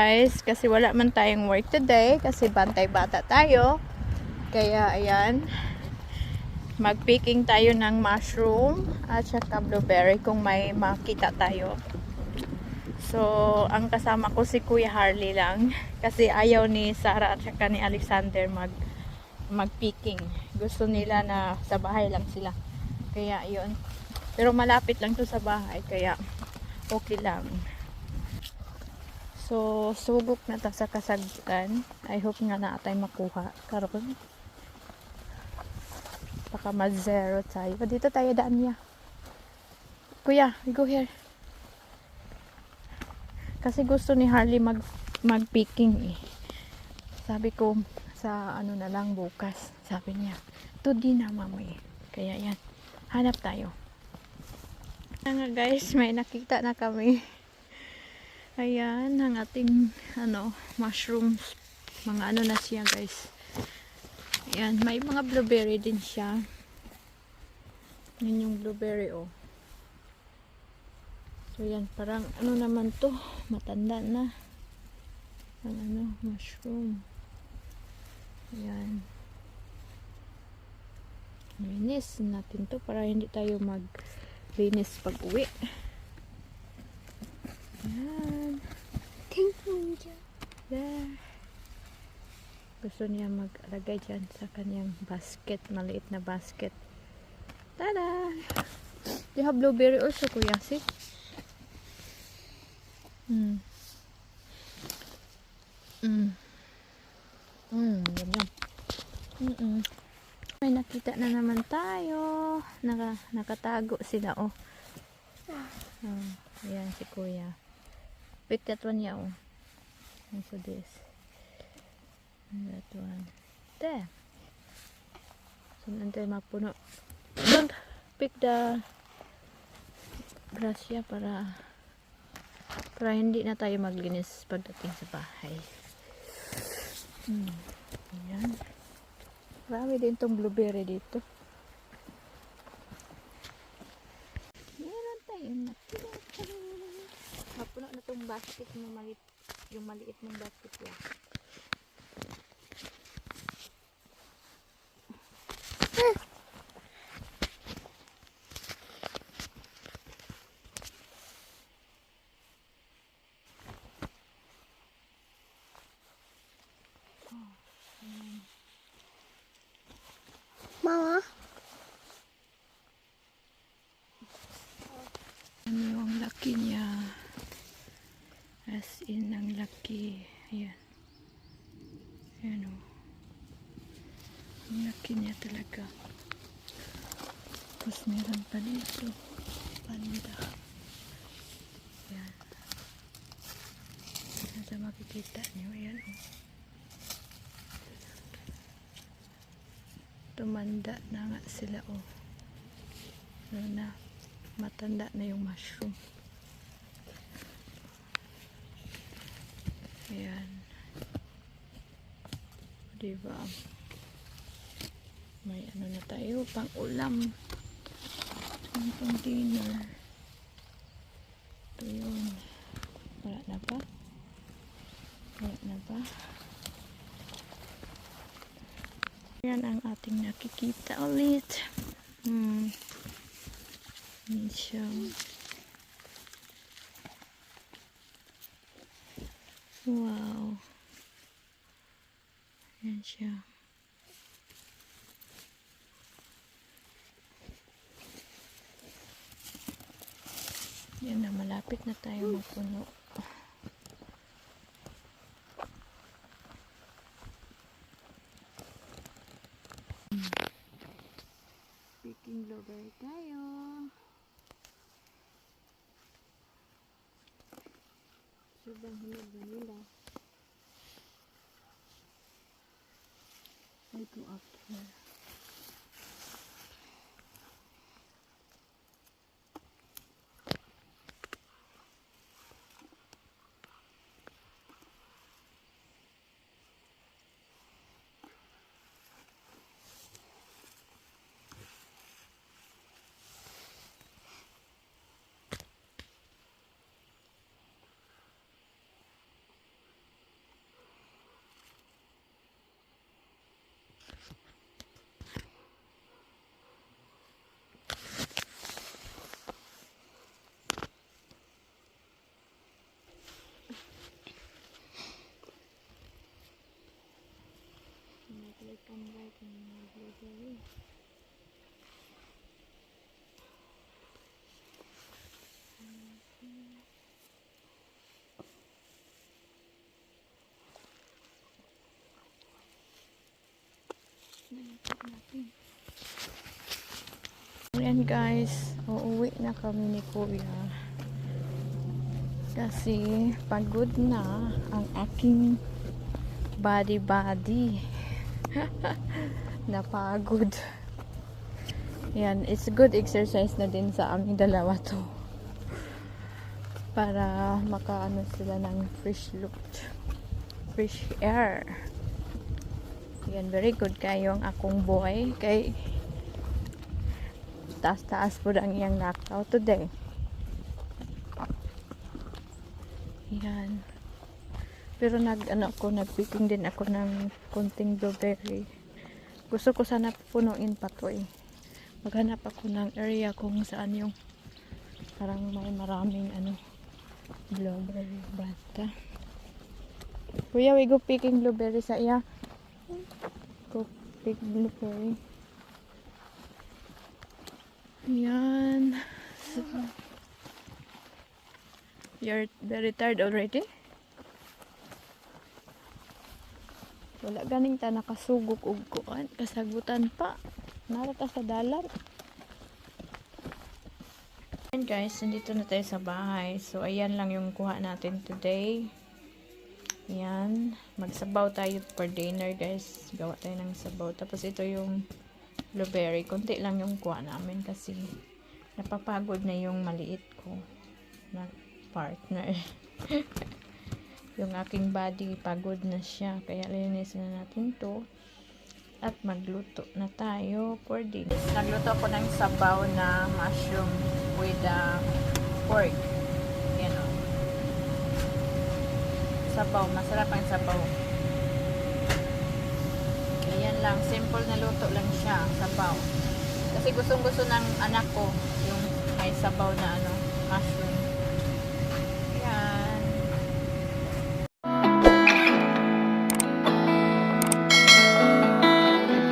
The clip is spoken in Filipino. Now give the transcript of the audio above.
Guys, kasi wala man tayong work today kasi bantay bata tayo. Kaya ayan, magpicking tayo ng mushroom at saka blueberry kung may makita tayo. So, ang kasama ko si Kuya Harley lang kasi ayaw ni Sarah at saka ni Alexander mag magpicking. Gusto nila na sa bahay lang sila. Kaya yun. Pero malapit lang to sa bahay kaya okay lang. So, subok na ta sa kasagutan. I hope nga na atay makuha karon. Baka ma-zero tayo. Dito tayo daan niya. Kuya, we go here. Kasi gusto ni Harley mag mag-picking eh. Sabi ko sa ano na lang bukas. Sabi niya, to di na mami. Kaya yan. Hanap tayo. Nga guys, may nakita na kami. Ayan, ang ating ano, mushrooms. Mga ano na siya guys. Ayan, may mga blueberry din siya. Yan yung blueberry oh. So yan, parang ano naman to, matanda na. Ang ano, mushroom. Ayan. Linis natin to para hindi tayo mag-linis pag uwi. Ayan. Thank you. There. Gusto niya mag-alagay dyan sa kanyang basket, maliit na basket. Tada! You have blueberry also, Kuya, see? Mm. Mm. Mm, yum yum. Mm -mm. May nakita na naman tayo. Naka, nakatago sila, oh. Oh, ayan si Kuya. Pick that one, yeah, oh. And so this. And that one. There. So, nantay mapuno. Don't pick the grasya para para hindi na tayo maglinis pagdating sa bahay. Hmm. Ayan. Marami din tong blueberry dito. Meron tayong nakita. Basket ng maliit, yung maliit ng basket yan. Mama, Ano yung laki niya? As in, ang laki. Ayan. Ayan o. Ang laki niya talaga. Tapos meron pa dito. Panda. Ayan. Ayan sa makikita niyo. Ayan o. Tumanda na nga sila o. Ano na matanda na yung mushroom. Ayan. Diba? May ano na tayo, pang ulam. Pang pang dinner. Ito yun. Wala na pa? Wala na pa? Yan ang ating nakikita ulit. Hmm. Yan siya. Wow. Yan siya. Yan na, malapit na tayo mapuno. Speaking blueberry tayo. Sobrang hinog na nila. I go up here. Blueberry. Ayan guys, uuwi na kami ni Kuya. Kasi pagod na ang aking body-body. Napagod. Yan, it's good exercise na din sa aming dalawa to. Para makaano sila ng fresh look. Fresh air. Yan, very good kayo ang akong boy. Kay taas-taas po ang iyang knockout today. Yan. Pero nag ano ako, nagpicking din ako ng konting blueberry. Gusto ko sana punuin pa to eh. Maghanap ako ng area kung saan yung parang may maraming ano blueberry bata. Kuya, we go picking blueberry sa iya. Go pick blueberry. Yan. So, you're very tired already? Wala ganing ta nakasugok og kuan, kasagutan pa. Narata sa dalan. Ayan guys, nandito na tayo sa bahay. So, ayan lang yung kuha natin today. Ayan. Magsabaw tayo for dinner guys. Gawa tayo ng sabaw. Tapos ito yung blueberry. Kunti lang yung kuha namin kasi napapagod na yung maliit ko na partner. yung aking body pagod na siya. Kaya linis na natin to. At magluto na tayo for dinner. Nagluto ako ng sabaw na mushroom with uh, pork. Yan o. Sabaw. Masarap ang sabaw. Ayan lang. Simple na luto lang siya. Sabaw. Kasi gustong gusto ng anak ko yung may sabaw na ano, mushroom.